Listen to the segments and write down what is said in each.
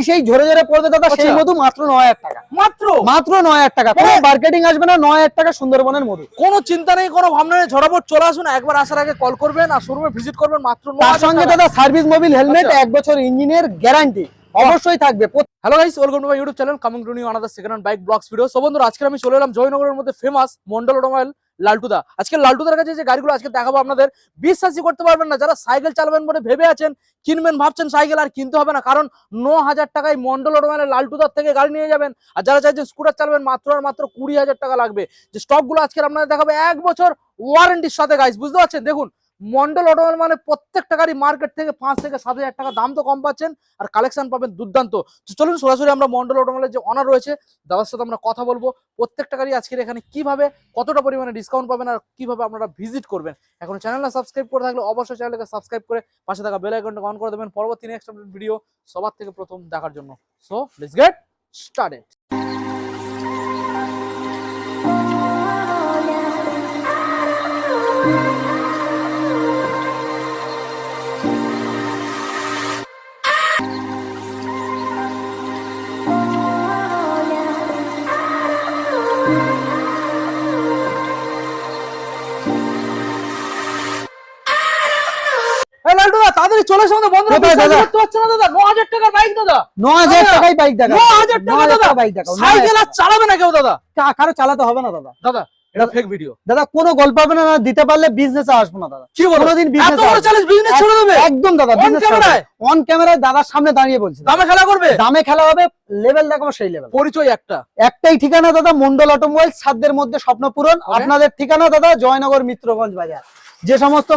এই সেই ঝরে ঝরে পড়বে দাদা সেই আচ্ছা। মধু মাত্র নয় হাজার টাকা মাত্র মাত্র নয় হাজার টাকা কোনো। মার্কেটিং আসবে না নয় হাজার টাকা সুন্দরবনের মধু কোনো চিন্তা নেই কোনো ভাবনা নেই ঝড়াপট চলে আসুন একবার আসার আগে কল করবেন আর শোরুমে ভিজিট করবেন মাত্র তার সঙ্গে দাদা সার্ভিস মোবিল হেলমেট। এক বছর ইঞ্জিনের গ্যারান্টি অবশ্যই থাকবে। Hello guys welcome to my YouTube channel coming to new another second hand bike vlogs video so বন্ধুরা, আজকে আমি চলে এলাম জয়নগরের মধ্যে ফেমাস মন্ডল অটোমোবাইল লালটুদা। আজকে লালটুদার কাছে যে গাড়িগুলো আজকে দেখাবো আপনাদের, বিশ্বাসই করতে পারবেন না। যারা সাইকেল চালাবেন বলে ভেবে আছেন, কিনবেন, ভাবছেন সাইকেল আর কিনতে হবে না। কারণ ন হাজার টাকায় মন্ডল অটোমোবাইলের লালটুদার থেকে গাড়ি নিয়ে যাবেন। আর যারা চাইছেন স্কুটার চালাবেন, মাত্র আর মাত্র কুড়ি হাজার টাকা লাগবে। যে স্টকগুলো আজকে আপনাদের দেখাবো, এক বছর ওয়ারেন্টির সাথে গাইস বুঝতে পারছেন? দেখুন মন্ডল অটোমোবাইল মানে প্রত্যেকটা গাড়ি মার্কেট থেকে পাঁচ থেকে সাত হাজার টাকা দাম তো কম পাচ্ছেন আর কালেকশন পাবেন দুর্দান্ত। তো চলুন সরাসরি আমরা মন্ডল অটোমোবাইলের যে অনার রয়েছে, দাদার সাথে আমরা কথা বলব। প্রত্যেকটা গাড়ি আজকের এখানে কীভাবে, কতটা পরিমাণে ডিসকাউন্ট পাবেন আর কীভাবে আপনারা ভিজিট করবেন? এখন চ্যানেলটা সাবস্ক্রাইব করে থাকলে অবশ্যই চ্যানেলকে সাবস্ক্রাইব করে পাশে থাকা বেল আইকনটা অন করে দেবেন। পরবর্তী নেক্সট ভিডিও সবার থেকে প্রথম দেখার জন্য। সো লেটস গেট স্টার্টেড তাড়াতাড়ি চলে এসো দাদা? করতে পারছে না দাদা? ন হাজার টাকার বাইক দাদা। ন হাজার দাদা, টাকায় বাইক ন হাজার টাকা দাদা বাইক দাদা সাইকেল আর চালাবে না কেউ দাদা। কারও চালাতে হবে না দাদা। দাদা এটা ফেক ভিডিও দাদা কোনো গল্প হবে না না দিতে পারলে বিজনেসে আসব না দাদা। কি বলো? কোনোদিন বিজনেস চ্যালেঞ্জ বিজনেস ছেড়ে দেবে? একদম দাদা বিজনেস camera? অন ক্যামেরায় দাদার সামনে দাঁড়িয়ে বলছি দামে খেলা করবে? দামে খেলা হবে লেভেল দেখাবো সেই লেভেল পরিচয় একটা। একটাই ঠিকানা দাদা মন্ডল অটোমোবাইল সাধ্যের মধ্যে স্বপ্ন পূরণ। আপনাদের ঠিকানা দাদা জয়নগর মিত্রগঞ্জ বাজার। যে সমস্ত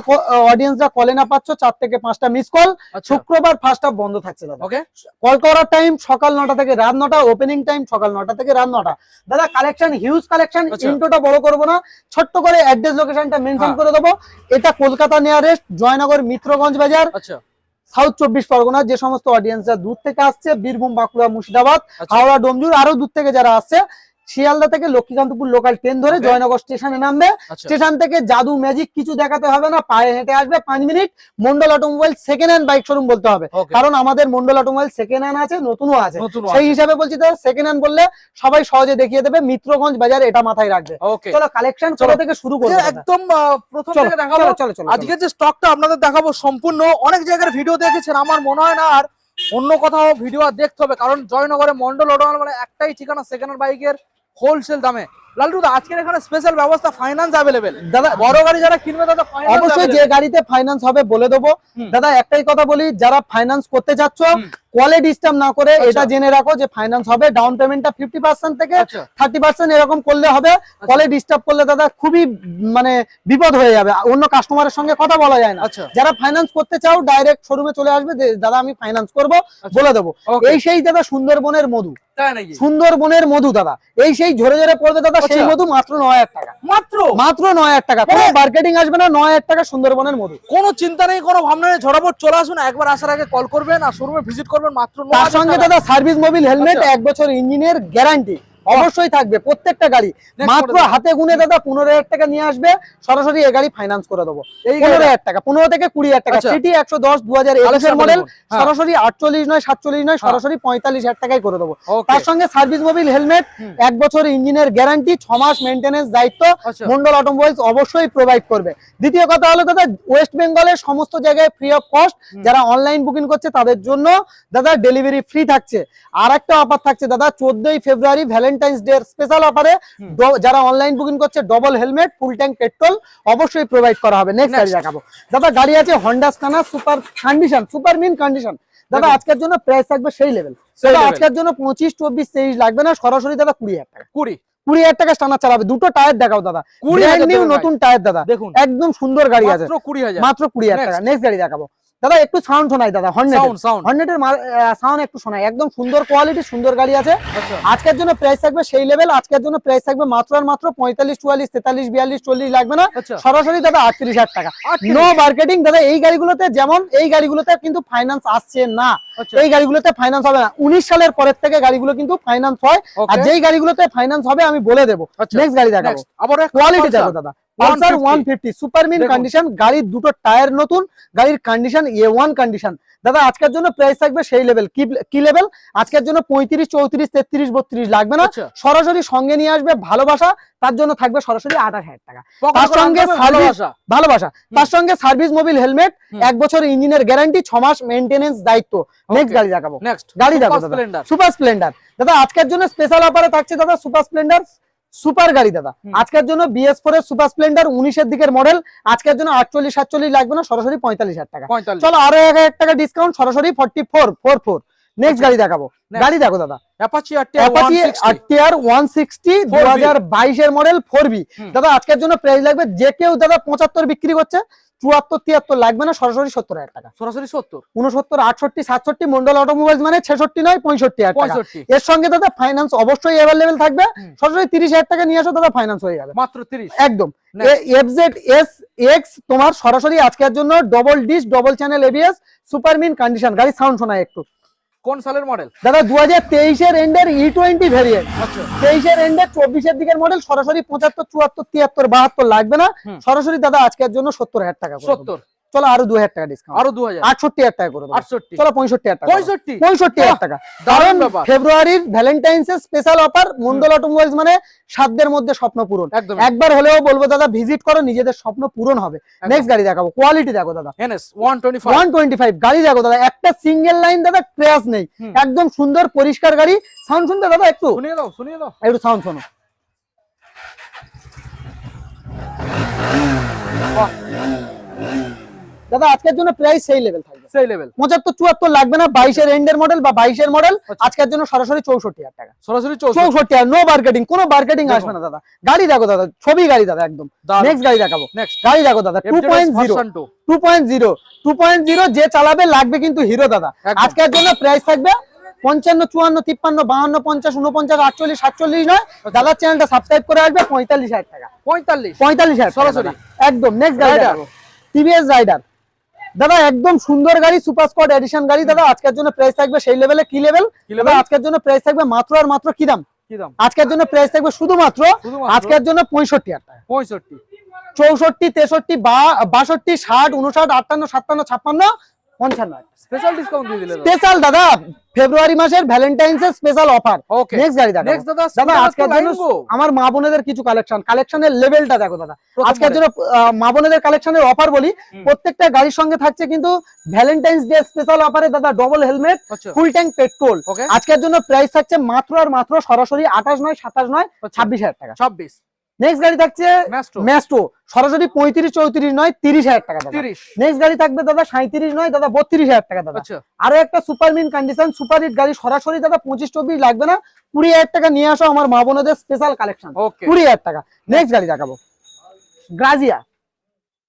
অডিয়েন্সরা কলে না পাচ্ছ চার থেকে পাঁচটা মিস কল আচ্ছা। শুক্রবার ফার্স্ট হাফ বন্ধ থাকছে দাদা। ওকে কল করার টাইম সকাল নটা থেকে রাত নটা ওপেনিং টাইম সকাল নটা থেকে রাত নটা। দাদা কালেকশন হিউজ কালেকশন। ইন্টোটা বড় করব না। ছোট্ট করে অ্যাড্রেস লোকেশনটা মেনশন। করে দেবো। এটা কলকাতা নিয়ারেস্ট জয়নগর মিত্রগঞ্জ বাজার আচ্ছা। সাউথ চব্বিশ পরগনা যে সমস্ত অডিয়েন্সরা দূর থেকে আসছে বীরভূম বাঁকুড়া মুর্শিদাবাদ আচ্ছা। হাওড়া ডোমজুর আরও দূর থেকে যারা আসছে শিয়ালদা থেকে লক্ষ্মীকান্তপুর লোকাল ট্রেন ধরে. জয়নগর স্টেশনে নামবে। আচ্ছা। স্টেশন থেকে জাদু ম্যাজিক কিছু দেখাতে হবে না পায়ে হেঁটে আসবে। পাঁচ minute Mondal automobile second hand bike showroom বলতে হবে। কারণ আমাদের মন্ডল অটোমোবাইল সেকেন্ড হ্যান্ড আছে নতুনও আছে। সেই হিসাবে বলছি তো সেকেন্ড হ্যান্ড বললে সবাই সহজে দেখিয়ে দেবে মিত্রগঞ্জ বাজার এটা মাথায় রাখবে। চলো কালেকশন চলো। থেকে শুরু করব একদম প্রথম চলো থেকে দেখাবো চলো চলো চলো আজকে যে স্টকটা আপনাদের দেখাবো সম্পূর্ণ অনেক জায়গার ভিডিও দেখেছেন আমার মনে হয় না আর অন্য কোথাও ভিডিও আর দেখতে হবে, কারণ জয়নগরে মন্ডল অটোমোবাইল মানে একটাই ঠিকানা সেকেন্ড বাইকের হোলসেল দামে। লালটু আজকের এখানে স্পেশাল ব্যবস্থা ফাইন্যান্স অ্যাভেলেবেল দাদা বড় গাড়ি যারা কিনবে ফাইন্যান্স অবশ্যই যে গাড়িতে ফাইন্যান্স হবে বলে দেবো। দাদা একটাই কথা বলি যারা ফাইন্যান্স করতে চাচ্ছ কলে ডিস্টার্ব না করে আচ্ছা। এটা জেনে রাখো যে ফাইন্যান্স হবে ডাউন পেমেন্টটা ফিফটি পার্সেন্ট থেকে আচ্ছা। থার্টি পার্সেন্ট এরকম করলে হবে। কলে ডিস্টার্ব করলে দাদা খুবই মানে বিপদ হয়ে যাবে। অন্য কাস্টমারের সঙ্গে কথা বলা যায় না। আচ্ছা। যারা ফাইন্যান্স করতে চাও ডাইরেক্ট শোরুমে চলে আসবে। দাদা আমি ফাইন্যান্স করব আচ্ছা। বলে দেবো। এই সেই দাদা সুন্দরবনের মধু। তাই নাকি? সুন্দরবনের মধু দাদা। এই সেই ঝরে ঝরে পড়বে দাদা সেই আচ্ছা। মধু মাত্র নয় হাজার টাকা। মাত্র? মাত্র নয় হাজার টাকা। কোনো মার্কেটিং আসবে না নয় হাজার টাকা সুন্দরবনের মধু। কোনো চিন্তা নেই কোনো ভাবনা নেই ঝড়াবট চলে আসুন একবার আসার আগে কল করবেন আর শোরুমে ভিজিট করবেন মাত্র তার সঙ্গে দাদা সার্ভিস মোবিল হেলমেট আচ্ছা। এক বছর ইঞ্জিনের গ্যারান্টি অবশ্যই থাকবে প্রত্যেকটা গাড়ি। মাত্র হাতে গুনে দাদা পনেরো হাজার টাকা নিয়ে আসবে সরাসরি এ গাড়ি ফাইন্যান্স করে দেবো। পনেরো হাজার টাকা পনেরো থেকে কুড়ি হাজার টাকা। আচ্ছা। সিটি একশো দশ দু হাজার একুশের মডেল হ্যাঁ, সরাসরি আটচল্লিশ নয় সাতচল্লিশ নয় হ্যাঁ। সরাসরি পঁয়তাল্লিশ হাজার টাকায় করে দেবো। তার সঙ্গে সার্ভিস মোবিল হেলমেট এক বছর ইঞ্জিনের গ্যারান্টি ছ মাস মেনটেনেন্স দায়িত্ব। আচ্ছা। মন্ডল অটোমোবাইলস অবশ্যই প্রোভাইড করবে। দ্বিতীয় কথা হলো দাদা ওয়েস্ট বেঙ্গলের সমস্ত জায়গায় ফ্রি অফ কস্ট যারা অনলাইন বুকিং করছে তাদের জন্য দাদা ডেলিভারি ফ্রি থাকছে। আর একটা অফার থাকছে দাদা চোদ্দই ফেব্রুয়ারি ভ্যালেন্টাইন্স ডে স্পেশাল অফারে যারা অনলাইন বুকিং করছে double helmet full tank petrol অবশ্যই প্রোভাইড করা হবে। নেক্সট গাড়ি দেখাবো। দাদা গাড়ি আছে Honda স্কানা super condition super mint condition দাদা আজকের জন্য প্রাইস থাকবে সেই লেভেল আজকের জন্য পঁচিশ চব্বিশ তেইশ লাগবে না সরাসরি দাদা কুড়ি হাজার টাকা। কুড়ি। কুড়ি হাজার টাকা স্টানার চালাবে। দুটো টায়ার দেখাও দাদা। কুড়ি ব্র্যান্ড হাজার নিউ নতুন টায়ার দাদা। দেখুন। একদম সুন্দর গাড়ি আছে। মাত্র কুড়ি হাজার। মাত্র কুড়ি হাজার টাকা। নেক্সট গাড়ি দেখাবো। দাদা একটু সাউন্ড শোনাই দাদা হর্নেট হর্নেটের সাউন্ড একটু শোনাই। একদম সুন্দর কোয়ালিটি সুন্দর গাড়ি আছে। আচ্ছা। আজকের জন্য প্রাইস থাকবে সেই লেভেল আজকের জন্য প্রাইস থাকবে মাত্র আর মাত্র পঁয়তাল্লিশ চুয়াল্লিশ তেতাল্লিশ বিয়াল্লিশ চল্লিশ লাগবে না। আচ্ছা। সরাসরি দাদা আটত্রিশ হাজার টাকা। নো মার্কেটিং দাদা এই গাড়িগুলোতে যেমন এই গাড়িগুলোতে কিন্তু ফাইন্যান্স আসছে না। আচ্ছা। এই গাড়িগুলোতে ফাইন্যান্স হবে না। উনিশ সালের পরের থেকে গাড়িগুলো কিন্তু ফাইন্যান্স হয়। আর. যেই গাড়িগুলোতে ফাইন্যান্স হবে আমি বলে দেবো। নেক্সট গাড়ি দেখাবো। আবার কোয়ালিটি দেখো দাদা। Pulsar one 150 fifty super mint condition গাড়ির দুটো টায়ার নতুন গাড়ির কন্ডিশন এ ওয়ান কন্ডিশন দাদা আজকের জন্য প্রাইস থাকবে সেই লেভেল কি লেভেল আজকের জন্য পঁয়ত্রিশ চৌত্রিশ তেত্রিশ বত্রিশ লাগবে না। আচ্ছা। সরাসরি সঙ্গে নিয়ে আসবে ভালোবাসা তার জন্য থাকবে সরাসরি আঠাশ হাজার টাকা। তার সঙ্গে ভালোবাসা। তার সঙ্গে সার্ভিস মোবিল হেলমেট এক বছর ইঞ্জিনের গ্যারান্টি ছ মাস মেনটেনেন্স দায়িত্ব। নেক্সট গাড়ি দেখাবো। নেক্সট গাড়ি দেখো দাদা। স্প্লেন্ডার সুপার স্প্লেন্ডার দাদা আজকের জন্য স্পেশাল অফারে থাকছে দাদা সুপার স্প্লেন্ডার সুপার গাড়ি দাদা। আজকের জন্য বিএস ফোর এর সুপার স্প্লেন্ডার উনিশের দিকের মডেল আজকের জন্য আটচল্লিশ সাতচল্লিশ লাগবে না সরাসরি পঁয়তাল্লিশ হাজার টাকা। চলো আরও এক হাজার টাকা ডিসকাউন্ট সরাসরি forty four four four next. গাড়ি দেখাবো। গাড়ি দেখো দাদা। Apache RTR RTR one sixty দু 4B বাইশের মডেল ফোর বি দাদা আজকের জন্য প্রাইস লাগবে যে কেউ দাদা পঁচাত্তর বিক্রি করছে চুয়াত্তর তিয়াত্তর লাগবে না সরাসরি সত্তর হাজার টাকা। সরাসরি সত্তর। উনসত্তর আটষট্টি সাতষট্টি মন্ডল অটোমোবাইলস মানে ছেষট্টি নয় পঁয়ষট্টি হাজার টাকা। এর সঙ্গে দাদা ফাইন্যান্স অবশ্যই অ্যাভেলেবেল থাকবে। সরাসরি তিরিশ হাজার টাকা নিয়ে আসো দাদা ফাইন্যান্স হয়ে যাবে। মাত্র তিরিশ। একদম. এফজেড এস এক্স তোমার সরাসরি আজকের জন্য double disc double channel ABS super mint condition গাড়ি সাউন্ড শোনায় একটু। কোন সালের মডেল? দাদা দু হাজার তেইশের এন্ডের ই টোয়েন্টি ভেরিয়েন্ট আচ্ছা তেইশের এন্ডের চব্বিশের দিকের মডেল সরাসরি পঁচাত্তর চুয়াত্তর তিয়াত্তর বাহাত্তর লাগবে না। সরাসরি দাদা আজকের জন্য সত্তর হাজার টাকা সত্তর? চলো আরও দু হাজার টাকা ডিসকাউন্ট আরও দু হাজার আটষট্টি হাজার টাকা করে আটষট্টি। চলো পঁয়ষট্টি হাজার টাকা পঁয়ষট্টি? পঁয়ষট্টি হাজার টাকা। দারুণ ব্যাপার। ফেব্রুয়ারির ভ্যালেন্টাইন্স এর স্পেশাল অফার মন্ডল অটোমোবাইলস মানে সাধ্যের মধ্যে স্বপ্ন পূরণ। একদম একবার হলেও বলব দাদা ভিজিট করো নিজেদের স্বপ্ন পূরণ হবে। নেক্সট গাড়ি দেখাবো। কোয়ালিটি দেখো দাদা। এনএস ওয়ান টোয়েন্টি ফাইভ গাড়ি দেখো দাদা একটা সিঙ্গেল লাইন দাদা ক্র্যাশ নেই। একদম সুন্দর পরিষ্কার গাড়ি। সাউন্ড শুনতে দাদা একটু? শুনিয়ে দাও শুনিয়ে দাও। একটু সাউন্ড শোনো। বাহ, দাদা আজকের জন্য প্রাইস সেই লেভেল থাকবে। সেই লেভেল পঁচাত্তর চুয়াত্তর লাগবে না বাইশের এন্ডের মডেল বা বাইশের মডেল আচ্ছা। আজকের জন্য সরাসরি চৌষট্টি টাকা। সরাসরি চৌষট্টি। চৌষট্টি হাজার নো মার্কেটিং কোনো মার্কেটিং আসবে না দাদা। গাড়ি দেখো দাদা ছবি গাড়ি দাদা একদম। নেক্সট গাড়ি দেখাবো। নেক্সট গাড়ি দেখো দাদা two point zero two point zero two point zero যে চালাবে লাগবে কিন্তু হিরো দাদা। আজকের জন্য প্রাইস থাকবে পঞ্চান্ন চুয়ান্ন তিপ্পান্ন বাহান্ন পঞ্চাশ উনপঞ্চাশ আটচল্লিশ সাতচল্লিশ নয়। দাদার চ্যানেলটা সাবস্ক্রাইব করে আসবে পঁয়তাল্লিশ হাজার টাকা। পঁয়তাল্লিশ। পঁয়তাল্লিশ হাজার সরাসরি। সরাসরি একদম। নেক্সট গাড়ি টিভিএস রাইডার দাদা একদম সুন্দর গাড়ি সুপার স্পট এডিশন গাড়ি। দাদা আজকের জন্য প্রাইস থাকবে সেই লেভেলে কি লেভেল আজকের জন্য প্রাইস থাকবে মাত্র আর মাত্র কি দাম? কি দাম? আজকের জন্য প্রাইস থাকবে শুধুমাত্র আজকের জন্য পঁয়ষট্টি হাজার টাকা। পঁয়ষট্টি। চৌষট্টি তেষট্টি বা বাষট্টি ষাট উনষাট আটান্ন সাতান্ন ছাপ্পান্ন পঞ্চান্ন স্পেশাল ডিসকাউন্ট দিয়ে দিলে স্পেশাল দাদা ফেব্রুয়ারি মাসের ভ্যালেন্টাইন্স এর স্পেশাল অফার ওকে নেক্সট গাড়ি দেখো নেক্সট দাদা দাদা আজকের জন্য আমার মা বোনেদের কিছু কালেকশন কালেকশনের লেভেলটা দেখো দাদা। আজকের জন্য মা বোনেদের কালেকশনের অফার বলি প্রত্যেকটা গাড়ির সঙ্গে থাকছে কিন্তু ভ্যালেন্টাইন্স ডে স্পেশাল অফারে দাদা ডবল হেলমেট আচ্ছা। ফুল ট্যাঙ্ক পেট্রোল আজকের জন্য প্রাইস থাকছে মাত্র আর মাত্র সরাসরি আঠাশ নয় সাতাশ নয় ছাব্বিশ হাজার টাকা। ছাব্বিশ। নেক্সট গাড়ি থাকছে ম্যাস্ট্রো সরাসরি পঁয়ত্রিশ চৌত্রিশ নয় তিরিশ হাজার টাকা দাদা। নেক্সট গাড়ি থাকবে দাদা সাঁত্রিশ নয় দাদা বত্রিশ হাজার টাকা দাদা। আচ্ছা। আরও একটা super mint condition super hit গাড়ি। সরাসরি দাদা পঁচিশ চব্বিশ লাগবে না। কুড়ি হাজার টাকা নিয়ে আসো আমার মা বোনদের স্পেশাল কালেকশন কুড়ি হাজার টাকা। নেক্সট গাড়ি দেখাবো। Grazia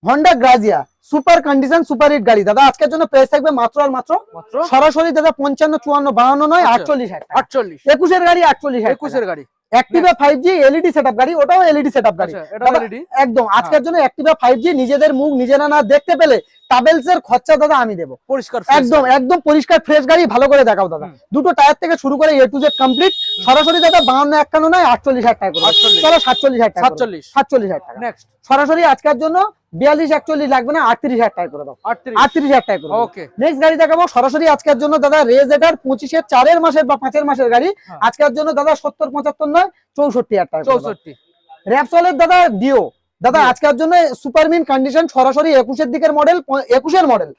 Honda Grazia super condition super hit গাড়ি। দাদা আজকের জন্য প্রাইস থাকবে মাত্র আর মাত্র মাত্র? সরাসরি দাদা পঞ্চান্ন চুয়ান্ন বাহান্ন নয় আচ্ছা। আটচল্লিশ হাজার আটচল্লিশ। একুশের গাড়ি আটচল্লিশ একুশের গাড়ি। Activa five G LED set গাড়ি ওটাও এলইডি সেট গাড়ি। আচ্ছা রেডি একদম আজকের জন্য অ্যাক্টিভা ফাইভ জি নিজেদের মুখ নিজেরা না দেখতে পেলে ট্রাভেলস এর খরচা দাদা আমি দেবো। পরিষ্কার একদম একদম পরিষ্কার ফ্রেশ গাড়ি ভালো করে দেখাও দাদা। দুটো টায়ার থেকে শুরু করে এ টু জেড কমপ্লিট সরাসরি দাদা বাহান্ন একান্ন নয় আটচল্লিশ হাজার টাকা চলো সাতচল্লিশ হাজার টাকা সাতচল্লিশ। হাজার টাকা। সরাসরি আজকের জন্য বিয়াল্লিশ একচল্লিশ লাগবে না আটত্রিশ হাজার টাকা করে দাও। আটত্রিশ। হাজার টাকা করে নেক্সট গাড়ি দেখাবো। সরাসরি আজকের জন্য দাদা রেজ এটার পঁচিশের চারের মাসের বা পাঁচের মাসের গাড়ি। হ্যাঁ। আজকের জন্য দাদা সত্তর পঁচাত্তর নয় চৌষট্টি হাজার টাকা চৌষট্টি। র্যাপসলের দাদা ডিও দাদা। আজকের জন্য সুপার মিন কন্ডিশন সরাসরি একুশের দিকের মডেল একুশের মডেল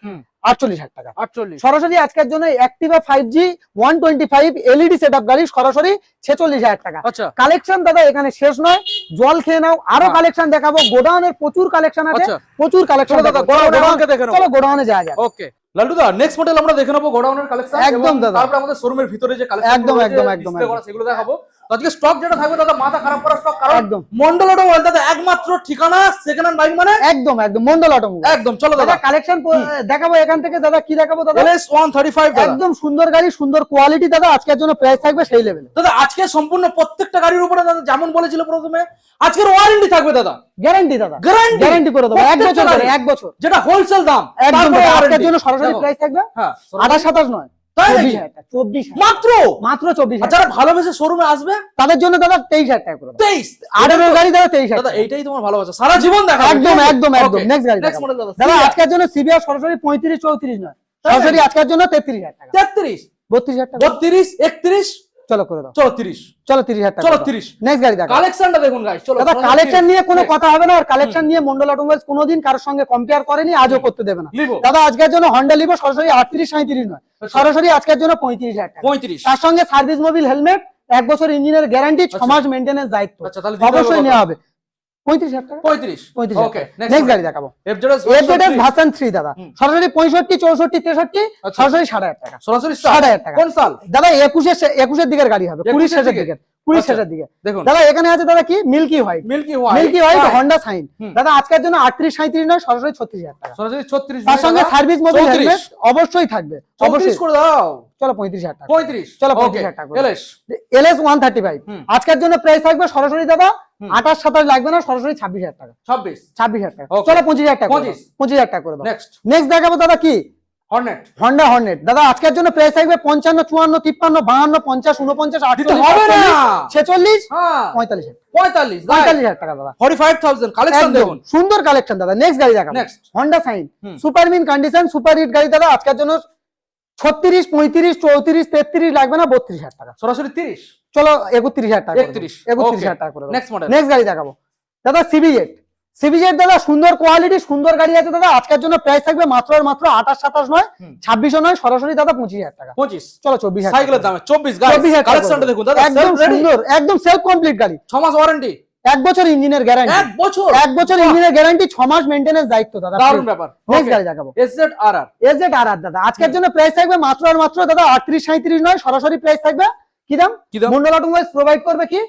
আটচল্লিশ হাজার টাকা। আটচল্লিশ। সরাসরি আজকের জন্য Activa five G one twenty five LED set গাড়ি সরাসরি ছেচল্লিশ হাজার টাকা। আচ্ছা। কালেকশন দাদা এখানে শেষ নয় জল খেয়ে নাও। আরও হ্যাঁ। কালেকশন দেখাবো। গোডাউনের প্রচুর কালেকশন আছে। আচ্ছা। প্রচুর কালেকশন চলো গোডাউনে যাওয়া যাক। ওকে নেক্সট মডেল আমরা দেখে নেব গোডাউনের কালেকশন একদম দাদা। তারপরে আমাদের শোরুমের ভিতরে যে কালেকশন একদম, একদম, একদম। সেগুলো দেখাবো। আজকে স্টক যেটা থাকবে দাদা মাথা খারাপ করা স্টক কারণ একদম। মন্ডল অটোমোবাইল দাদা একমাত্র ঠিকানা সেকেন্ড হ্যান্ড বাইক মানে? একদম একদম মন্ডল অটোমোবাইল একদম চলো দাদা। কালেকশন দেখাবো এখান থেকে দাদা কি দেখাবো দাদা? এলএস ওয়ান থার্টি ফাইভ দাদা। একদম সুন্দর গাড়ি সুন্দর কোয়ালিটি দাদা আজকের জন্য প্রাইস থাকবে সেই লেভেলে দাদা আজকে সম্পূর্ণ প্রত্যেকটা গাড়ির উপরে দাদা যেমন বলেছিল প্রথমে আজকের ওয়ারেন্টি থাকবে দাদা। গ্যারান্টি দাদা। গ্যারান্টি গ্যারান্টি করে দেবো এক বছর এক বছর। যেটা হোলসেল দাম একদম আজকের জন্য সরাসরি প্রাইস থাকবে? হ্যাঁ আঠাশ সাতাশ নয়। তাই চব্বিশ নাকি? হাজার চব্বিশ মাত্র? মাত্র চব্বিশ যারা ভালোবেসে শোরুমে আসবে? তাদের জন্য দাদা তেইশ হাজার টাকা করে তেইশ? আঠেরোর গাড়ি দাদা তেইশ দাদা এইটাই তোমার ভালোবাসা। সারা জীবন দেখা একদম একদম একদম। নেক্সট গাড়ি দাদা আজকের জন্য সিবিআর সরাসরি পঁয়ত্রিশ চৌত্রিশ নয়। সরাসরি আজকের জন্য তেত্রিশ হাজার টাকা। তেত্রিশ? বত্রিশ হাজার টাকা। বত্রিশ একত্রিশ? চলো করে দাও। চলো তিরিশ। চলো তিরিশ হাজার চলো তিরিশ। নেক্সট গাড়ি দেখো কালেকশনটা দেখুন গাইস চলো। দাদা কালেকশন নিয়ে কোনো Next. কথা হবে না আর কালেকশন নিয়ে মন্ডল অটোমোবাইলস কোনোদিন কারোর সঙ্গে কম্পেয়ার করেনি আজও করতে দেবে না। দাদা আজকের জন্য হন্ডা লিভো সরাসরি আটত্রিশ সাঁত্রিশ নয়। সরাসরি আজকের জন্য হাজার টাকা। তার সঙ্গে সার্ভিস মোবিল হেলমেট এক বছর ইঞ্জিনের গ্যারান্টি আচ্ছা। মাস মেনটেন্স দায়িত্ব। আচ্ছা অবশ্যই নেওয়া হবে। পঁয়ত্রিশ হাজার টাকা। পঁয়ত্রিশ। পঁয়ত্রিশ ওকে নেক্সট গাড়ি দেখাবো। এফজেডএস এফজেডএস ভার্সন থ্রি দাদা। সরাসরি পঁয়ষট্টি চৌষট্টি তেষট্টি আচ্ছা। সরাসরি ষাট হাজার টাকা। সরাসরি ষাট। start। হাজার টাকা। কোন সাল? দাদা একুশের একুশের দিকের গাড়ি হবে। কুড়ি শেষের দিকে? কুড়ি আচ্ছা। শেষের দিকে। দাদা এখানে আছে দাদা কি? Milky white milky white milky white Honda Shine দাদা আজকের জন্য আটত্রিশ সাঁত্রিশ নয় সরাসরি ছত্রিশ হাজার টাকা। সরাসরি 36 তার সঙ্গে সার্ভিস মোবিল 34 হেলমেট অবশ্যই থাকবে। অবশ্যই। করে দাও। চলো পঁয়ত্রিশ হাজার টাকা। 35 চলো, ওকে 35 হাজার টাকা LS. LS one thirty five আজকের জন্য প্রাইস থাকবে সরাসরি দাদা আঠাশ সাতাশ লাগবে না সরাসরি ছাব্বিশ হাজার টাকা। 26 ছাব্বিশ হাজার টাকা। চলো পঁচিশ হাজার টাকা করে পঁচিশ। হাজার টাকা করে দাও। নেক্সট নেক্সট দেখাবো দাদা কি? হর্নেট হন্ডা হর্নেট দাদা আজকের জন্য প্রাইস থাকবে পঞ্চান্ন চুয়ান্ন তিপ্পান্ন বাহান্ন পঞ্চাশ উনপঞ্চাশ আটচল্লিশ হবে না। ছেচল্লিশ হ্যাঁ। পঁয়তাল্লিশ। পঁয়তাল্লিশ হাজার টাকা দাদা। 45000 কালেকশন দেখুন। সুন্দর কালেকশন দাদা। নেক্সট গাড়ি দেখাবো। Next Honda Shine super mint condition super hit গাড়ি দাদা। আজকের জন্য ছত্রিশ পঁয়ত্রিশ চৌত্রিশ তেত্রিশ লাগবে না বত্রিশ হাজার টাকা। সরাসরি 30 চলো একত্রিশ হাজার টাকা একত্রিশ। একত্রিশ হাজার টাকা করে নেক্সট মডেল নেক্সট গাড়ি দেখাবো। দাদা সিবিজেড সিবিজেড দাদা সুন্দর কোয়ালিটি সুন্দর গাড়ি আছে দাদা। আজকের জন্য প্রাইস থাকবে মাত্র আর মাত্র আঠাশ সাতাশ নয়। ছাব্বিশও নয় সরাসরি দাদা পঁচিশ হাজার টাকা। 25 চলো চব্বিশ সাইকেলের দামে। 24 গাইস 24 হাজার টাকা। কালেকশনটা দেখুন দাদা একদম সুন্দর একদম সেলফ কমপ্লিট গাড়ি। 6 মাস ওয়ারেন্টি এক বছর ইঞ্জিনের গ্যারান্টি এক বছর? এক বছর ইঞ্জিনের গ্যারান্টি ছ মাস মেনটেন্স দায়িত্ব দাদা দারুণ ব্যাপার। নেক্সট গাড়ি দেখাবো। এসজেড আরআর আর আর দাদা। আজকের জন্য প্রাইস থাকবে মাত্র আর মাত্র দাদা আটত্রিশ সাঁত্রিশ নয় সরাসরি প্রাইস থাকবে। কি দাম? কি দাম? মন্ডল অটোমোবাইলস প্রোভাইড করবে কি।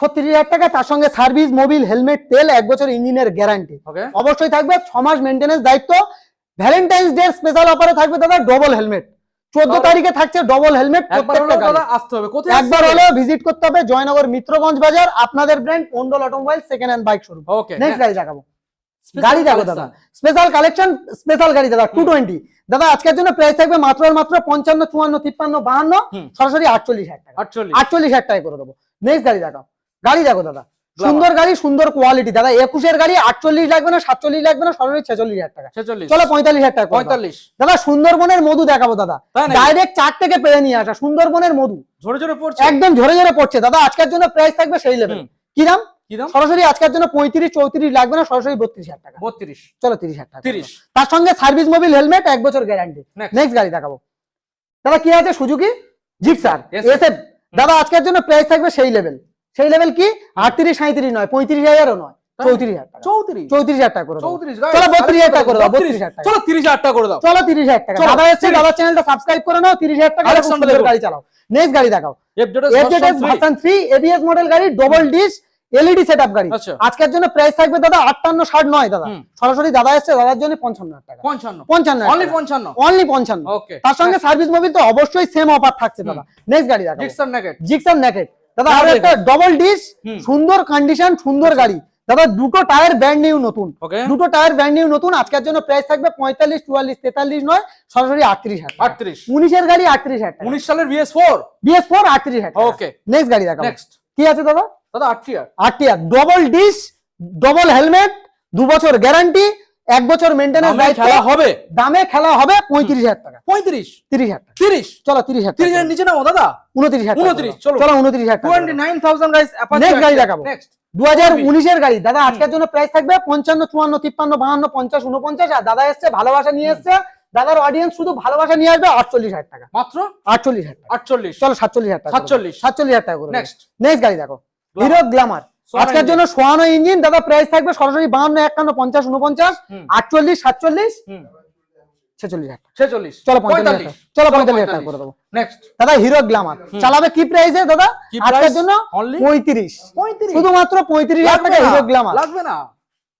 ছত্রিশ হাজার টাকা তার সঙ্গে সার্ভিস মোবিল হেলমেট তেল এক বছর ইঞ্জিনের গ্যারান্টি। অবশ্যই থাকবে ছ মাস মেনটেন্স দায়িত্ব। ভ্যালেন্টাইন্স ডে স্পেশাল অফারে থাকবে দাদা ডবল হেলমেট চোদ্দ তারিখে থাকছে ডবল হেলমেট একবার হলো আসতে হবে। একবার ভিজিট করতে হবে জয়নগর মিত্রগঞ্জ বাজার আপনাদের brand Mondal automobile second hand bike showroom next গাড়ি দেখাবো। গাড়ি দেখো দাদা। স্পেশাল কালেকশন স্পেশাল গাড়ি দাদা টু টোয়েন্টি দাদা আজকের জন্য প্রাইস থাকবে মাত্র মাত্র পঞ্চান্ন চুয়ান্ন তিপ্পান্ন বাহান্ন সরাসরি আটচল্লিশ হাজার টাকা। আটচল্লিশ। হাজার টাকা করে দেবো। নেক্সট গাড়ি দেখাও। গাড়ি দেখো দাদা। সুন্দর গাড়ি সুন্দর কোয়ালিটি দাদা একুশের গাড়ি আটচল্লিশ লাগবে না সাতচল্লিশ লাগবে না সরাসরি ছেচল্লিশ হাজার টাকা। 46 চলো পঁয়তাল্লিশ হাজার টাকা পঁয়তাল্লিশ। দাদা সুন্দরবনের মধু দেখাবো দাদা। ডাইরেক্ট চার থেকে পেরে নিয়ে আসা সুন্দরবনের মধু। ঝরে ঝরে পড়ছে? একদম ঝরে ঝরে পড়ছে। দাদা আজকের জন্য প্রাইস থাকবে সেই লেভেল। কি দাম? সরাসরি আজকের জন্য পঁয়ত্রিশ চৌত্রিশ লাগবে না সরাসরি বত্রিশ হাজার টাকা। 32 চলো তিরিশ হাজার টাকা। 30 তার সঙ্গে সার্ভিস মোবিল হেলমেট এক বছর গ্যারান্টি নেক্সট গাড়ি দেখাবো। দাদা কি আছে? সুজুকি জিক্সার Yes, এসএফ দাদা আজকের জন্য প্রাইস থাকবে সেই লেভেল সেই লেভেল কি? আটত্রিশ সাঁত্রিশ নয় পঁয়ত্রিশ হাজারও নয়? চৌত্রিশ হাজার টাকা। 34 চৌত্রিশ হাজার টাকা করে দেবো। 34 guys, চলো, 32 হাজার টাকা করে দাও, 32 32 হাজার টাকা। চলো 30 হাজার টাকা করে দাও। চলো তিরিশ হাজার টাকা। দাদা এসছে দাদা চ্যানেলটা সাবস্ক্রাইব করে নাও তিরিশ হাজার টাকা। দেখো। গাড়ি চালাও। নেক্সট গাড়ি দেখাও। FZS FZS version three ABS model গাড়ি ডবল ডিস এলইডি সেটআপ গাড়ি। আচ্ছা। আজকের জন্য প্রাইস থাকবে দাদা আটান্ন ষাট নয় দাদা। সরাসরি দাদা এসছে দাদার জন্য পঞ্চান্ন টাকা। 55 পঞ্চান্ন অনলি 55 অনলি পঞ্চান্ন। তার সঙ্গে সার্ভিস মোবিল তো অবশ্যই সেম অফার থাকছে দাদা। নেক্সট গাড়ি নেগেট জিক্সার নেকেট দাদা আরও একটা ডবল ডিস সুন্দর কন্ডিশন সুন্দর গাড়ি। দাদা দুটো টায়ার ব্র্যান্ড নিউ নতুন। দুটো টায়ার ব্র্যান্ড নিউ নতুন আজকের জন্য প্রাইস থাকবে পঁয়তাল্লিশ চুয়াল্লিশ তেতাল্লিশ নয় সরাসরি আটত্রিশ হাজার 38 উনিশের গাড়ি আটত্রিশ হাজার 19 সালের বিএস4 বিএস ফোর আটত্রিশ হাজার ওকে নেক্সট গাড়ি দেখাবো। নেক্সট কি আছে দাদা? দাদা 8 ইয়ার আটটিয়া ডবল ডিস ডবল হেলমেট দু বছর গ্যারান্টি এক বছর মেনটেন্যান্স দামে খেলা হবে। দামে খেলা হবে পঁয়ত্রিশ হাজার টাকা। 35 তিরিশ হাজার টাকা। 30 চলো তিরিশ হাজার 30 এর নিচে নাও দাদা। উনত্রিশ হাজার 29, চলো। চলো উনত্রিশ হাজার টাকা। 29000 গাইস Next গাড়ি দেখাবো। নেক্সট দু হাজার উনিশের গাড়ি। দাদা আজকের জন্য প্রাইস থাকবে পঞ্চান্ন চুয়ান্ন তিপ্পান্ন বাহান্ন পঞ্চাশ উনপঞ্চাশ আর দাদা এসছে ভালোবাসা নিয়ে এসছে। দাদার অডিয়েন্স শুধু ভালোবাসা নিয়ে আসবে আটচল্লিশ হাজার টাকা। মাত্র? আটচল্লিশ হাজার টাকা। 48 চলো সাতচল্লিশ হাজার টাকা 47 সাতচল্লিশ। হাজার টাকা করে নেক্সট নেক্সট গাড়ি দেখো। হিরো গ্ল্যামার আজকের জন্য সোয়ানো ইঞ্জিন দাদা প্রাইস থাকবে সরাসরি বাহান্ন একান্ন পঞ্চাশ উনপঞ্চাশ আটচল্লিশ সাতচল্লিশ হুম। ছেচল্লিশ হাজার টাকা। 46 চলো পঁয়তাল্লিশ। হাজার চলো পঁয়তাল্লিশ হাজার টাকা করে দেবো। দাদা হিরো গ্ল্যামার চালাবে কি প্রাইসে দাদা? কি আজকের জন্য পঁয়ত্রিশ। শুধুমাত্র পঁয়ত্রিশ হাজার টাকা হিরো গ্ল্যামার লাগবে না।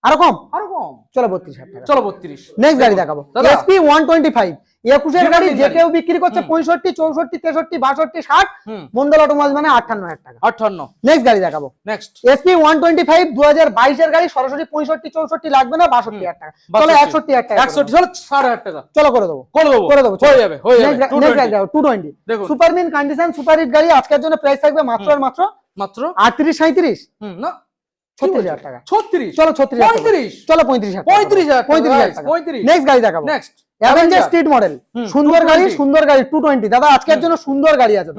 আরও কম? আরও কম। চলো বত্রিশ হাজার চলো 32 নেক্সট গাড়ি দেখাবো। এসপি ওয়ান টোয়েন্টি ফাইভ একুশের গাড়ি যে কেউ বিক্রি করছে পঁয়ষট্টি চৌষট্টি তেষট্টি বাষট্টি ষাট মন্ডল অটোমোবাইল মানে আটান্ন হাজার টাকা। আটান্ন নেক্সট গাড়ি দেখাবো। Next SP one twenty five দু হাজার বাইশের গাড়ি সরাসরি পঁয়ষট্টি চৌষট্টি লাগবে না বাষট্টি হাজার টাকা। চলো একষট্টি হাজার টাকা একষট্টি চলো ষাট হাজার টাকা। চলো করে দেবো। করে দেবো। করে দেবো হয়ে যাবে হয়ে যাবে নেক্সট গাড়ি টু টোয়েন্টি দেখুন। সুপারমিন কন্ডিশন সুপার হিট গাড়ি আজকের জন্য প্রাইস থাকবে মাত্র আর মাত্র মাত্র আটত্রিশ সাঁত্রিশ না। ছত্রিশ হাজার টাকা। ছত্রিশ। চলো ছত্রিশ পঁয়ত্রিশ। চলো পঁয়ত্রিশ পঁয়ত্রিশ হাজার পঁয়ত্রিশ হাজার পঁয়ত্রিশ। নেক্সট গাড়ি দেখাবো। নেক্সট অ্যাভেঞ্জার স্ট্রিট মডেল সুন্দর গাড়ি সুন্দর গাড়ি টু টোয়েন্টি দাদা আজকের জন্য সুন্দর গাড়ি আছে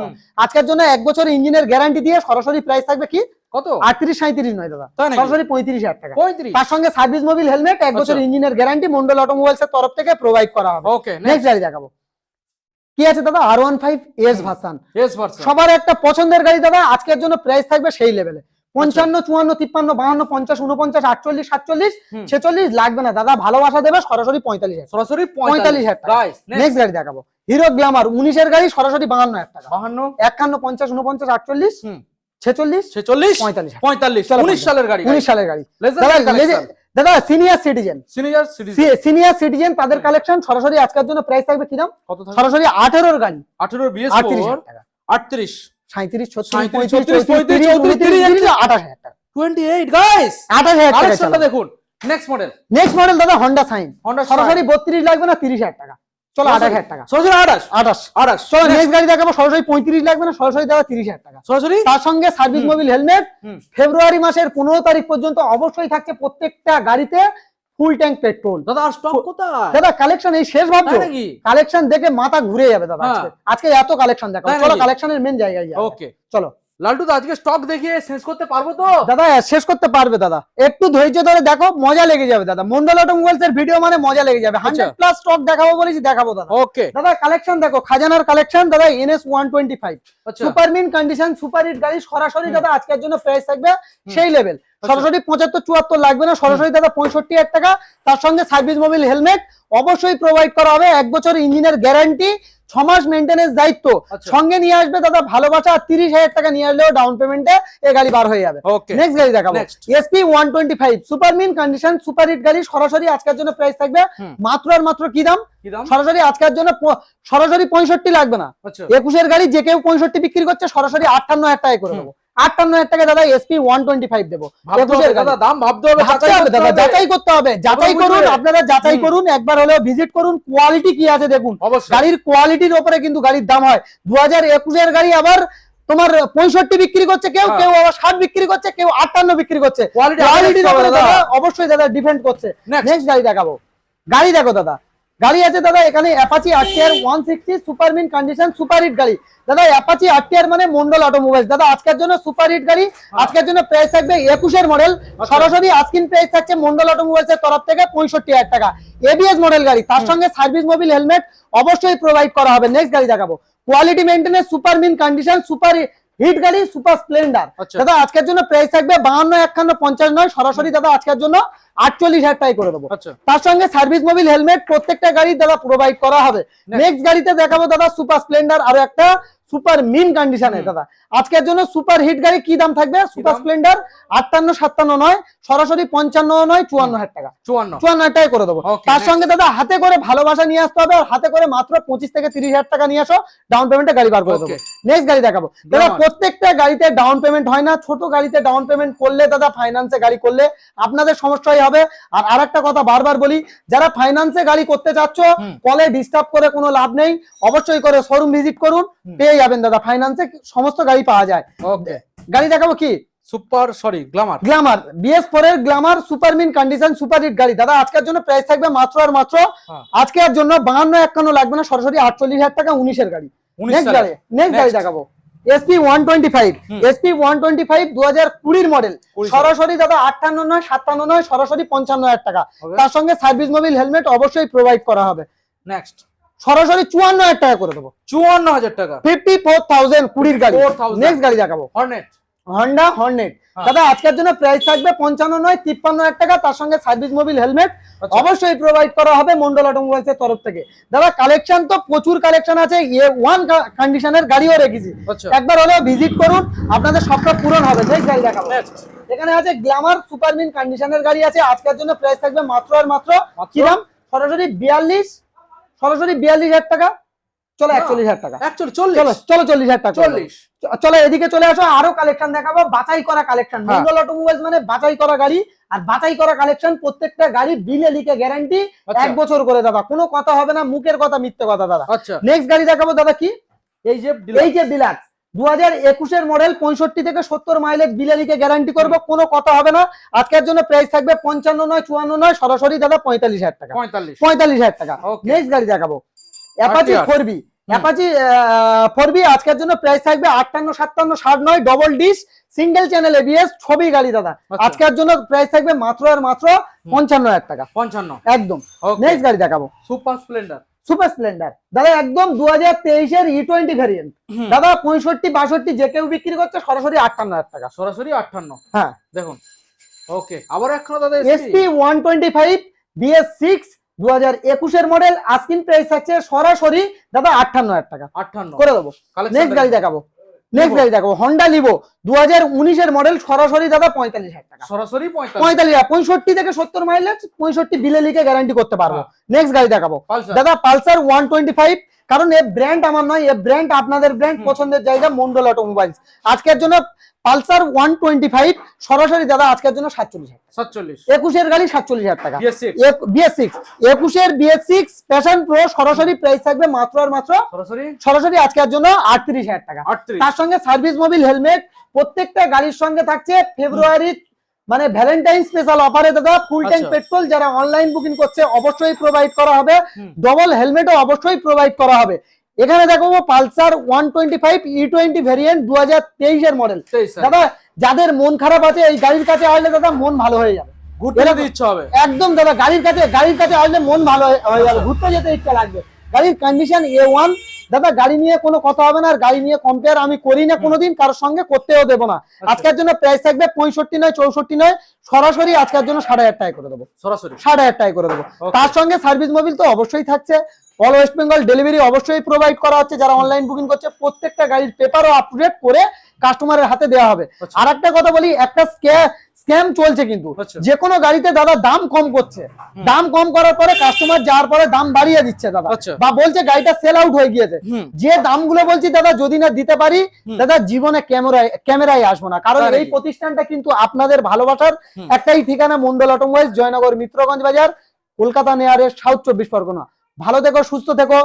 আজকের জন্য এক বছর ইঞ্জিনের গ্যারান্টি দিয়ে সরাসরি প্রাইস থাকবে কি? কত? আটত্রিশ সাঁত্রিশ নয় দাদা। সরাসরি পঁয়ত্রিশ হাজার টাকা। পঁয়ত্রিশ। তার সঙ্গে সার্ভিস মোবিল হেলমেট এক বছর আচ্ছা। ইঞ্জিনের গ্যারান্টি মন্ডল অটোমোবাইলস এর তরফ থেকে প্রোভাইড করা হবে। ওকে নেক্সট গাড়ি দেখাবো। কি আছে দাদা? আর ওয়ান ফাইভ এস হুম। ভার্সান সবার একটা পছন্দের গাড়ি দাদা আজকের জন্য প্রাইস থাকবে সেই লেভেলে পঞ্চান্ন চুয়ান্ন তিপ্পান্ন বাহান্ন পঞ্চাশ উনপঞ্চাশ আটচল্লিশ সাতচল্লিশ ছেচল্লিশ লাগবে না দাদা। ভালোবাসা দেবে সরাসরি পঁয়তাল্লিশ সরাসরি পঁয়তাল্লিশ। হাজার নেক্সট গাড়ি দেখাবো। হিরো গ্ল্যামার উনিশের গাড়ি সরাসরি বাহান্ন হাজার টাকা। বাহান্ন। একান্ন পঞ্চাশ উনপঞ্চাশ আটচল্লিশ ছেচল্লিশ ছেচল্লিশ পঁয়তাল্লিশ পঁয়তাল্লিশ। উনিশ সালের গাড়ি উনিশ সালের গাড়ি। দাদা senior citizen senior senior citizen তাদের কালেকশন সরাসরি আজকের জন্য প্রাইস থাকবে কিরম? সরাসরি আঠেরোর গাড়ি। আঠেরো বিএস আটত্রিশ টাকা। আটত্রিশ। সাঁত্রিশ ছত্রিশ পঁয়ত্রিশ পঁয়ত্রিশ, তিরিশ, চৌত্রিশ, আঠাশ হাজার টাকা। টোয়েন্টি এইট গাইস আঠাশ হাজার টাকা দেখুন। নেক্সট মডেল নেক্সট মডেল দাদা হন্ডা সাইন হন্ডা সরাসরি বত্রিশ লাগবে না তিরিশ হাজার টাকা। চলো আঠাশ হাজার টাকা। সরাসরি আঠাশ। আঠাশ। আঠাশ। চলো নেক্সট গাড়ি দেখাবো সরাসরি পঁয়ত্রিশ লাগবে না সরাসরি দাদা তিরিশ হাজার টাকা। সরাসরি? তার সঙ্গে সার্ভিস মোবিল হেলমেট ফেব্রুয়ারি মাসের পনেরো তারিখ পর্যন্ত অবশ্যই থাকছে প্রত্যেকটা গাড়িতে। ফুল ট্যাঙ্ক পেট্রোল দাদা আর স্টক কোথায়? দাদা কালেকশন এই শেষ ভাবছ? কালেকশন দেখে মাথা ঘুরে যাবে দাদা হ্যাঁ। আজকে। আজকে এত কালেকশন দেখো চলো কালেকশনের মেন জায়গায় যাই ওকে চলো। লালটু দা আজকে স্টক দেখিয়ে শেষ করতে পারব তো? দাদা শেষ করতে পারবে দাদা। একটু ধৈর্য ধরে দেখো মজা লেগে যাবে দাদা। মন্ডল অটোমোবাইলস এর ভিডিও মানে মজা লেগে যাবে। হান্ড্রেড প্লাস স্টক দেখাবো বলেছি দেখাবো দাদা। ওকে দাদা কালেকশন দেখো খাজানার কালেকশন দাদা এনএস ওয়ান টোয়েন্টি ফাইভ আচ্ছা। Super mint condition super hit গাড়ি সরাসরি দাদা আজকের জন্য প্রাইস থাকবে সেই লেভেল সরাসরি পঁচাত্তর চুয়াত্তর লাগবে না সরাসরি দাদা পঁয়ষট্টি হাজার টাকা। তার সঙ্গে সার্ভিস মোবিল হেলমেট অবশ্যই প্রোভাইড করা হবে। এক বছর ইঞ্জিনের গ্যারান্টি ছ মেনটেন্স মেনটেনেন্স দায়িত্ব। আচ্ছা। সঙ্গে নিয়ে আসবে দাদা ভালোবাসা আর তিরিশ হাজার টাকা নিয়ে আসলেও ডাউন পেমেন্টে এ গাড়ি বার হয়ে যাবে। নেক্সট গাড়ি দেখাবো. SP one twenty five super mint condition super hit গাড়ি সরাসরি আজকের জন্য প্রাইস থাকবে। মাত্র আর মাত্র কি দাম? সরাসরি আজকের জন্য সরাসরি পঁয়ষট্টি লাগবে না। আচ্ছা। একুশের গাড়ি যে কেউ পঁয়ষট্টি বিক্রি করছে সরাসরি আটান্ন হাজার টাকা করে দেবো। আটান্ন হাজার টাকা দাদা এসপি ওয়ান টোয়েন্টি ফাইভ দেবো। দাম ভাবতে হবে যাচাই করতে দাদা হবে। যাচাই করতে হবে যাচাই করুন আপনারা যাচাই করুন একবার হলেও ভিজিট করুন কোয়ালিটি কি আছে দেখুন। গাড়ির কোয়ালিটির ওপরে কিন্তু গাড়ির দাম হয়। দু হাজার একুশের গাড়ি আবার তোমার পঁয়ষট্টি বিক্রি করছে কেউ হ্যাঁ। কেউ আবার ষাট বিক্রি করছে কেউ আটান্ন বিক্রি করছে। কোয়ালিটির অবশ্যই দাদা ডিপেন্ড করছে. নেক্সট গাড়ি দেখাবো। গাড়ি দেখো দাদা গাড়ি আছে দাদা এখানে Apache RTR one sixty super mint condition super hit গাড়ি। দাদা অ্যাপাচি আরটিআর মানে মন্ডল অটোমোবাইলস দাদা আজকের জন্য সুপার হিট গাড়ি আজকের জন্য প্রাইস থাকবে একুশের মডেল সরাসরি আজকিন প্রাইস থাকছে মন্ডল অটোমোবাইলস এর তরফ থেকে পঁয়ষট্টি হাজার টাকা। এবিএস মডেল গাড়ি তার সঙ্গে সার্ভিস মোবিল হেলমেট অবশ্যই প্রোভাইড করা হবে। নেক্সট গাড়ি দেখাবো। Quality maintenance super mint condition super hit গাড়ি সুপার স্প্লেন্ডার। আচ্ছা। দাদা আজকের জন্য প্রাইস থাকবে বাহান্ন একান্ন পঞ্চাশ নয় সরাসরি দাদা আজকের জন্য আটচল্লিশ হাজার টাই করে দেবো। আচ্ছা। তার সঙ্গে সার্ভিস মোবিল হেলমেট প্রত্যেকটা গাড়ি দাদা প্রোভাইড করা হবে। নেক্সট গাড়িতে দেখাবো দাদা সুপার স্প্লেন্ডার আর একটা সুপার মিন কন্ডিশনে দাদা। আজকের জন্য সুপার হিট গাড়ি কি দাম থাকবে? সুপার স্প্লেন্ডার আটান্ন সাতান্ন নয় সরাসরি পঞ্চান্ন নয় চুয়ান্ন হাজার টাকা। চুয়ান্ন। চুয়ান্ন হাজার টাকা করে দেবো। তার সঙ্গে দাদা হাতে করে ভালোবাসা নিয়ে আসতে হবে আর হাতে করে মাত্র পঁচিশ থেকে তিরিশ হাজার টাকা নিয়ে আসো ডাউন পেমেন্টে গাড়ি বার করে দেবো। নেক্সট গাড়ি দেখাবো। দাদা প্রত্যেকটা গাড়িতে ডাউন পেমেন্ট হয় না ছোট গাড়িতে ডাউন পেমেন্ট করলে দাদা ফাইন্যান্সে গাড়ি করলে আপনাদের সমস্যাই হবে। আর আরেকটা কথা বারবার বলি যারা ফাইন্যান্সে গাড়ি করতে চাচ্ছ। কলে ডিস্টার্ব করে কোনো লাভ নেই। অবশ্যই করে শোরুম ভিজিট করুন। পেয়ে যাবেন দাদা ফাইন্যান্সে সমস্ত গাড়ি পাওয়া যায়। ওকে গাড়ি দেখাবো কি? Super sorry Glamour Glamour BS four এর Glamour super mint condition super hit গাড়ি। দাদা আজকের জন্য প্রাইস থাকবে মাত্র আর মাত্র। আজকের জন্য বাহান্ন একান্ন লাগবে না সরাসরি আটচল্লিশ হাজার টাকা উনিশের গাড়ি। নেক্সট গাড়ি নেক্সট গাড়ি দেখাবো। SP one twenty five SP one twenty five দু হাজার কুড়ির মডেল সরাসরি দাদা আটান্ন নয় সাতান্ন নয় সরাসরি পঞ্চান্ন হাজার টাকা। তার সঙ্গে সার্ভিস মোবিল হেলমেট অবশ্যই প্রোভাইড করা হবে। নেক্সট সরাসরি চুয়ান্ন হাজার টাকা করে দেবো। চুয়ান্ন হাজার টাকা। ফিফটি ফোর থাউজেন্ড কুড়ির গাড়ি। 4,000 নেক্সট গাড়ি দেখাবো। Hornet Honda Hornet. দাদা আজকের জন্য প্রাইস থাকবে পঞ্চান্ন নয় তিপ্পান্ন হাজার টাকা। তার সঙ্গে সার্ভিস মোবিল হেলমেট। অবশ্যই প্রোভাইড করা হবে মন্ডল অটোমোবাইলস এর তরফ থেকে। দাদা কালেকশন তো প্রচুর কালেকশন আছে। এ ওয়ান কন্ডিশনের গাড়িও রেখেছি। আচ্ছা। একবার হলেও ভিজিট করুন। আপনাদের সবটা পূরণ হবে। নেক্সট গাড়ি দেখাবো। এখানে আছে গ্ল্যামার সুপারমিন কন্ডিশনের গাড়ি আছে। আজকের জন্য প্রাইস থাকবে মাত্র আর মাত্র মাত্র? কি দাম? সরাসরি বিয়াল্লিশ সরাসরি বিয়াল্লিশ হাজার টাকা চলো একচল্লিশ হাজার টাকা। চলো চলো চল্লিশ হাজার টাকা চল্লিশ। চলো এদিকে চলে আসো আরও কালেকশন দেখাবো বাছাই করা কালেকশন বেঙ্গল অটোমোবাইলস মানে বাছাই করা গাড়ি আর বাছাই করা কালেকশন প্রত্যেকটা গাড়ি বিলে লিখে গ্যারান্টি আচ্ছা। এক বছর করে দাদা কোনো কথা হবে না মুখের কথা মিথ্যে কথা দাদা। আচ্ছা। নেক্সট গাড়ি দেখাবো দাদা কি? এই যে এই যে ডিলাক্স দু হাজার একুশের মডেল পঁয়ষট্টি থেকে সত্তর মাইলেজ বিলে গ্যারান্টি করব কোনো কথা হবে না। আজকের জন্য প্রাইস থাকবে পঞ্চান্ন নয় চুয়ান্ন নয় সরাসরি দাদা পঁয়তাল্লিশ হাজার টাকা। পঁয়তাল্লিশ। হাজার টাকা। নেক্সট গাড়ি দেখাবো। Apache RTR four B Apache four B আজকের জন্য প্রাইস থাকবে আটান্ন সাতান্ন ষাট নয় double disc single channel ABS ছবি গাড়ি দাদা। আচ্ছা। আজকের জন্য প্রাইস থাকবে মাত্র আর মাত্র পঞ্চান্ন হাজার টাকা। পঞ্চান্ন। একদম। নেক্সট গাড়ি দেখাবো। Super Splendor super Splendor. দাদা একদম দু হাজার তেইশের ই টোয়েন্টি ভ্যারিয়েন্ট দাদা পঁয়ষট্টি বাষট্টি যে কেউ বিক্রি করছে সরাসরি আটান্ন হাজার টাকা। সরাসরি আটান্ন। হ্যাঁ। দেখুন। ওকে আবার এখন দাদা SP one twenty five BS six দু হাজার একুশের মডেল আস্কিন প্রাইস আছে সরাসরি দাদা আটান্ন হাজার টাকা। আটান্ন। করে দেবো। নেক্সট গাড়ি দেখাবো। নেক্সট গাড়ি দেখাবো হন্ডা লিভো দু হাজার উনিশের মডেল সরাসরি দাদা পঁয়তাল্লিশ হাজার টাকা। সরাসরি পঁয়তাল্লিশ। পঁয়ষট্টি থেকে সত্তর মাইলেজ পঁয়ষট্টি বিলে লিখে গ্যারান্টি করতে পারব। হ্যাঁ। নেক্সট গাড়ি দেখাবো। দাদা পালসার ওয়ান টোয়েন্টি ফাইভ কারণ এ ব্র্যান্ড আমার নয় এ ব্র্যান্ড আপনাদের ব্র্যান্ড পছন্দের জায়গা মন্ডল অটোমোবাইলস আজকের জন্য পালসার ওয়ান টোয়েন্টি ফাইভ সরাসরি দাদা আজকের জন্য সাতচল্লিশ হাজার সাতচল্লিশ। একুশের গাড়ি সাতচল্লিশ হাজার টাকা। বিএস সিক্স একুশের বিএস সিক্স প্যাশন প্রো সরাসরি প্রাইস থাকবে মাত্র আর মাত্র সরাসরি? আজকের জন্য আটত্রিশ হাজার টাকা। তার সঙ্গে সার্ভিস মোবিল হেলমেট প্রত্যেকটা গাড়ির সঙ্গে থাকছে ফেব্রুয়ারি মানে ভ্যালেন্টাইন স্পেশাল অফারে দাদা ফুল ট্যাঙ্ক। পেট্রোল যারা অনলাইন বুকিং করছে অবশ্যই প্রোভাইড করা হবে। ডবল হেলমেটও অবশ্যই প্রোভাইড করা হবে। এখানে দেখাবো Pulsar one twenty five E twenty variant দু হাজার তেইশের মডেল দাদা যাদের মন খারাপ আছে এই গাড়ির কাছে আসলে দাদা মন ভালো হয়ে যাবে। ঘুরতে ইচ্ছা হবে। একদম দাদা গাড়ির কাছে গাড়ির কাছে আসলে মন ভালো হয়ে- হয়ে যাবে। ঘুরতে যেতে ইচ্ছা লাগবে। গাড়ির কন্ডিশন এ ওয়ান দাদা গাড়ি নিয়ে কোনো কথা হবে না আর গাড়ি নিয়ে কম্পেয়ার আমি করি না কোনোদিন কারোর সঙ্গে করতেও দেবো না। আচ্ছা। আজকের জন্য প্রাইস থাকবে পঁয়ষট্টি নয় চৌষট্টি নয়। সরাসরি আজকের জন্য সাড়ে হাজার টাকা করে দেবো। সরাসরি? সাড়ে হাজার টাকা করে দেবো। তার সঙ্গে সার্ভিস মোবিল তো অবশ্যই থাকছে। অল ওয়েস্ট বেঙ্গল ডেলিভারি অবশ্যই প্রোভাইড করা হচ্ছে। যারা অনলাইন বুকিং করছে প্রত্যেকটা গাড়ির পেপারও আপডেট করে কাস্টমারের হাতে দেওয়া হবে। আচ্ছা। আর একটা কথা বলি একটা স্ক্যাম চলছে কিন্তু। আচ্ছা। যে কোনো গাড়িতে দাদা দাম কম করছে। দাম কম করার পরে কাস্টমার যাওয়ার পরে দাম বাড়িয়ে দিচ্ছে দাদা। আচ্ছা। বা বলছে গাড়িটা সেল আউট হয়ে গিয়েছে। যে দামগুলো বলছি দাদা যদি না দিতে পারি দাদা জীবনে ক্যামেরায় ক্যামেরায় আসব না। কারণ এই প্রতিষ্ঠানটা কিন্তু আপনাদের ভালোবাসার একটাই ঠিকানা মন্ডল অটোমোবাইলস জয়নগর মিত্রগঞ্জ বাজার কলকাতা নেয়ারের সাউথ চব্বিশ পরগনা। ভালো থেকো সুস্থ থেকো।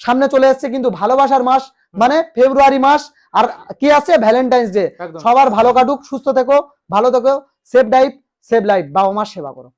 সামনে চলে এসছে কিন্তু ভালোবাসার মাস মানে ফেব্রুয়ারি মাস। আর কি আছে? ভ্যালেন্টাইন্স ডে সবার ভালো কাটুক সুস্থ থেকো ভালো থেকো সেফ ডাইভ সেভ লাইফ বাবা মার সেবা করো।